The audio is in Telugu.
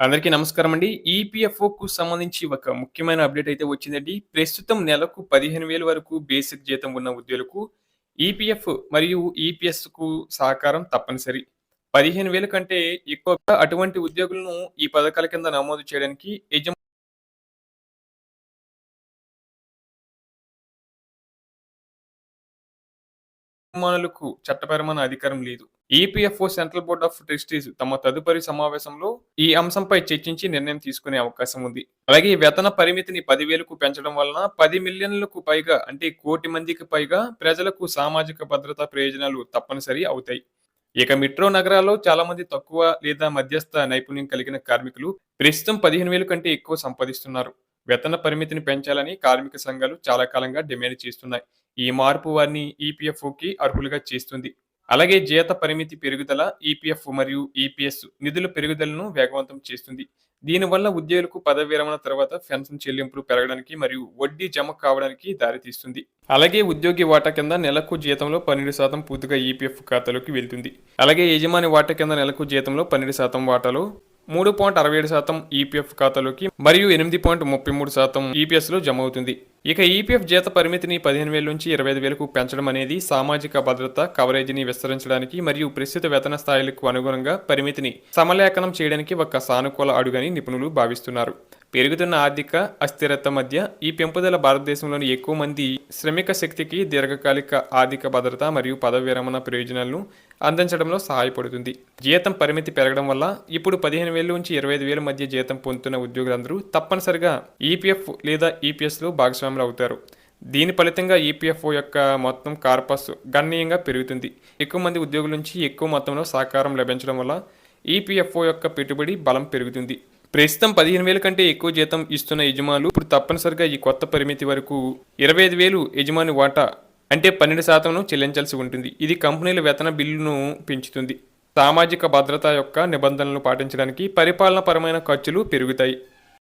అందరికీ నమస్కారం అండి. ఈపీఎఫ్ఓకు సంబంధించి ఒక ముఖ్యమైన అప్డేట్ అయితే వచ్చిందండి. ప్రస్తుతం నెలకు పదిహేను వేల వరకు బేసిక్ జీతం ఉన్న ఉద్యోగులకు ఈపీఎఫ్ మరియు ఈపీఎస్కు సహకారం తప్పనిసరి. పదిహేను వేల కంటే ఎక్కువ అటువంటి ఉద్యోగులను ఈ పథకాల కింద నమోదు చేయడానికి యజమాని యజమానులకు చట్టపరమైన అధికారం లేదు. EPFO central board of trustees తమ తదుపరి సమావేశంలో ఈ అంశంపై చర్చించి నిర్ణయం తీసుకునే అవకాశం ఉంది. అలాగే వేతన పరిమితిని పదివేలకు పెంచడం వలన పది మిలియన్లకు పైగా అంటే కోటి మందికి పైగా ప్రజలకు సామాజిక భద్రతా ప్రయోజనాలు తప్పనిసరి అవుతాయి. ఇక మెట్రో నగరాల్లో చాలా మంది తక్కువ లేదా మధ్యస్థ నైపుణ్యం కలిగిన కార్మికులు ప్రస్తుతం పదిహేను వేలు కంటే ఎక్కువ సంపాదిస్తున్నారు. వేతన పరిమితిని పెంచాలని కార్మిక సంఘాలు చాలా కాలంగా డిమాండ్ చేస్తున్నాయి. ఈ మార్పు వారిని ఈపీఎఫ్ఓకి అర్హులుగా చేస్తుంది. అలాగే జీత పరిమితి పెరుగుదల ఈపీఎఫ్ మరియు ఈపీఎస్ నిధుల పెరుగుదలను వేగవంతం చేస్తుంది. దీనివల్ల ఉద్యోగులకు పదవి విరమణ తర్వాత పెన్షన్ చెల్లింపులు పెరగడానికి మరియు వడ్డీ జమ కావడానికి దారితీస్తుంది. అలాగే ఉద్యోగి వాటా కింద నెలకు జీతంలో పన్నెండు శాతం పూర్తిగా ఈపీఎఫ్ ఖాతాలోకి వెళ్తుంది. అలాగే యజమాని వాటా కింద నెలకు జీతంలో పన్నెండు శాతం వాటాలో మూడు పాయింట్ అరవై ఏడు శాతం ఈపీఎఫ్ ఖాతాలోకి మరియు ఎనిమిది పాయింట్ ముప్పై మూడు శాతం ఈపీఎస్లో జమ అవుతుంది ఇక ఈపీఎఫ్ జీత పరిమితిని పదిహేను వేల నుంచి ఇరవై ఐదు వేలకు పెంచడం అనేది సామాజిక భద్రత కవరేజీని విస్తరించడానికి మరియు ప్రస్తుత వేతన స్థాయిలకు అనుగుణంగా పరిమితిని సమలేఖనం చేయడానికి ఒక సానుకూల అడుగని నిపుణులు భావిస్తున్నారు. పెరుగుతున్న ఆర్థిక అస్థిరత మధ్య ఈ పెంపుదల భారతదేశంలోని ఎక్కువ మంది శ్రమిక శక్తికి దీర్ఘకాలిక ఆర్థిక భద్రత మరియు పదవి విరమణ ప్రయోజనాలను అందించడంలో సహాయపడుతుంది. జీతం పరిమితి పెరగడం వల్ల ఇప్పుడు పదిహేను వేల నుంచి ఇరవై ఐదు వేల మధ్య జీతం పొందుతున్న ఉద్యోగులందరూ తప్పనిసరిగా ఈపీఎఫ్ లేదా ఈపీఎస్లో భాగస్వాములు అవుతారు. దీని ఫలితంగా ఈపీఎఫ్ఓ యొక్క మొత్తం కార్పస్ గణనీయంగా పెరుగుతుంది. ఎక్కువ మంది ఉద్యోగుల నుంచి ఎక్కువ మొత్తంలో సహకారం లభించడం వల్ల ఈపీఎఫ్ఓ యొక్క పెట్టుబడి బలం పెరుగుతుంది. ప్రస్తుతం పదిహేను వేల కంటే ఎక్కువ జీతం ఇస్తున్న యజమానులు ఇప్పుడు తప్పనిసరిగా ఈ కొత్త పరిమితి వరకు ఇరవై ఐదు వేలు యజమాని వాటా అంటే పన్నెండు శాతంను చెల్లించాల్సి ఉంటుంది. ఇది కంపెనీల వేతన బిల్లును పెంచుతుంది. సామాజిక భద్రత యొక్క నిబంధనలను పాటించడానికి పరిపాలనపరమైన ఖర్చులు పెరుగుతాయి.